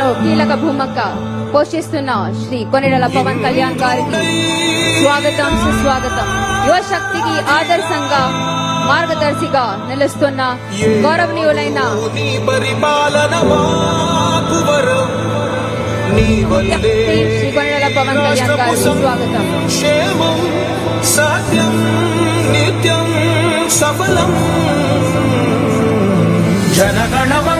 అభివృద్ధిలో కీలక భూమిక పోషిస్తున్న శ్రీ కొనిడల పవన్ కళ్యాణ్ గారికి స్వాగతం సుస్వాగతం. యువశక్తికి ఆదర్శంగా మార్గదర్శిగా నిలుస్తున్న గౌరవనీయులైన శ్రీ కొనిడల పవన్ కళ్యాణ్ గారికి స్వాగతం. సత్యం నిత్యం సఫలం. జనగణ మంగళ నాయకుడా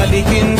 మద్దతు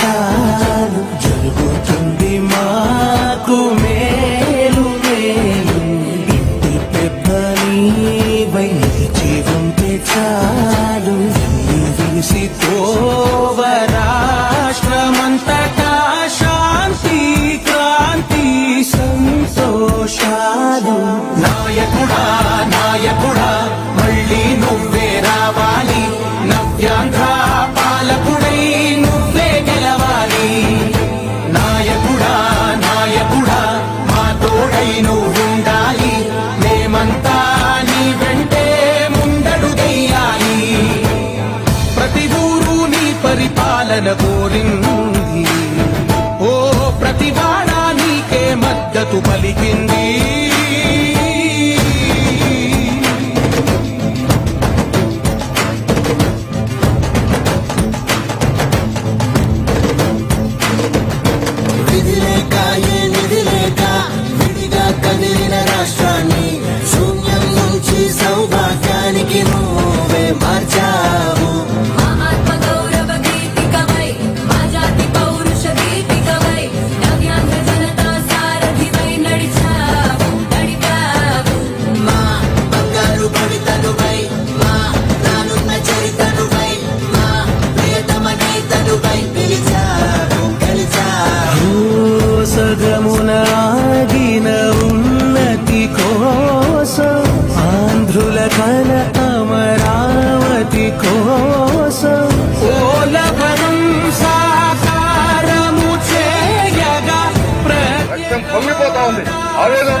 చాలు. జరుగుతుంది మాకు మేలు మేలు. ఇంటి పెద్ద నీవై జీవంతే చాలు. విసి తోవరాష్ట్రమంతటా శాంతి క్రాంతి సంత కోరింది ఓ ప్రతివాడా నీకే మద్దతు పలికింది. కల అమరావతి కోసం ఓలభనం సాకారము చేయగా రక్తం పొంగిపోతా ఉంది. ఆవేదన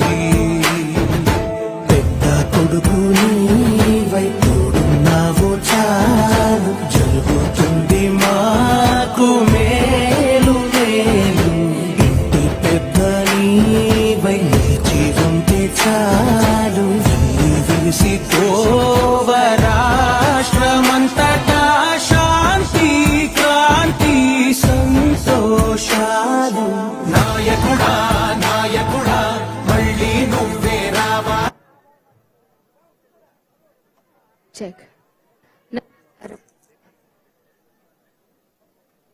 Check.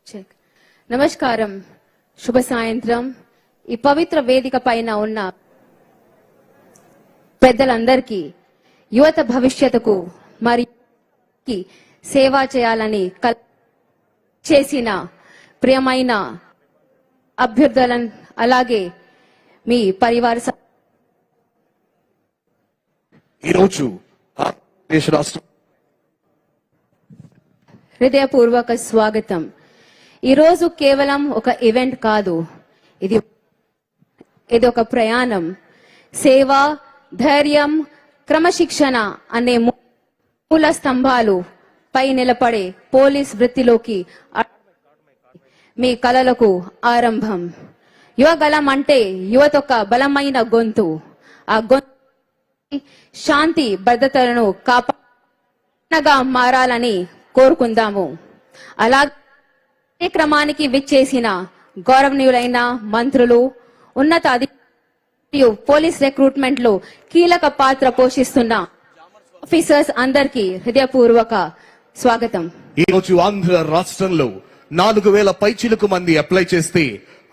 చెక్ నమస్కారం. శుభ సాయంత్రం. ఈ పవిత్ర వేదిక పైన ఉన్న పెద్దలందరికీ యువత భవిష్యత్తుకు మరి సేవ చేయాలని కల్ చేసిన ప్రియమైన అభ్యర్థులను అలాగే మీ పరివార ఈరోజు ఆంధ్రప్రదేశ్ రాష్ట్రం హృదయపూర్వక స్వాగతం. ఈరోజు కేవలం ఒక ఈవెంట్ కాదు. ఇది ఇది ఒక ప్రయాణం. సేవ ధైర్యం క్రమశిక్షణ అనే మూల స్తంభాలు పై నిలబడే పోలీస్ వృత్తిలోకి మీ కలలకు ఆరంభం. యువగలం అంటే యువత బలమైన గొంతు. ఆ గొంతు శాంతి భద్రతలను కాపాడగా మారాలని కోరుకుందాము. అలా కార్యక్రమానికి విచ్చేసిన గౌరవనీయులైన మంత్రులు ఉన్నత మరియు పోలీస్ రిక్రూట్మెంట్లో కీలక పాత్ర పోషిస్తున్న ఆఫీసర్స్ అందరికీ హృదయపూర్వక స్వాగతం. ఈరోజు ఆంధ్ర రాష్ట్రంలో నాలుగు వేల పైచిలకు మంది అప్లై చేస్తే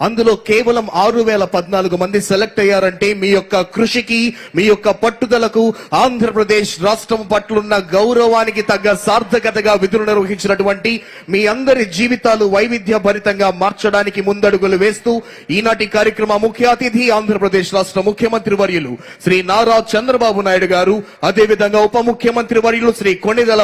అందులో కేవలం ఆరు వేల పద్నాలుగు మంది సెలెక్ట్ అయ్యారంటే మీ యొక్క కృషికి మీ యొక్క పట్టుదలకు ఆంధ్రప్రదేశ్ రాష్ట్రం పట్లున్న గౌరవానికి తగ్గ సార్థకతగా విధులు నిర్వహించినటువంటి మీ అందరి జీవితాలు వైవిధ్య భరితంగా మార్చడానికి ముందడుగులు వేస్తూ ఈనాటి కార్యక్రమ ముఖ్య అతిథి ఆంధ్రప్రదేశ్ రాష్ట్ర ముఖ్యమంత్రి వర్యులు శ్రీ నారా చంద్రబాబు నాయుడు గారు అదేవిధంగా ఉప ముఖ్యమంత్రి వర్యులు శ్రీ కొణిదల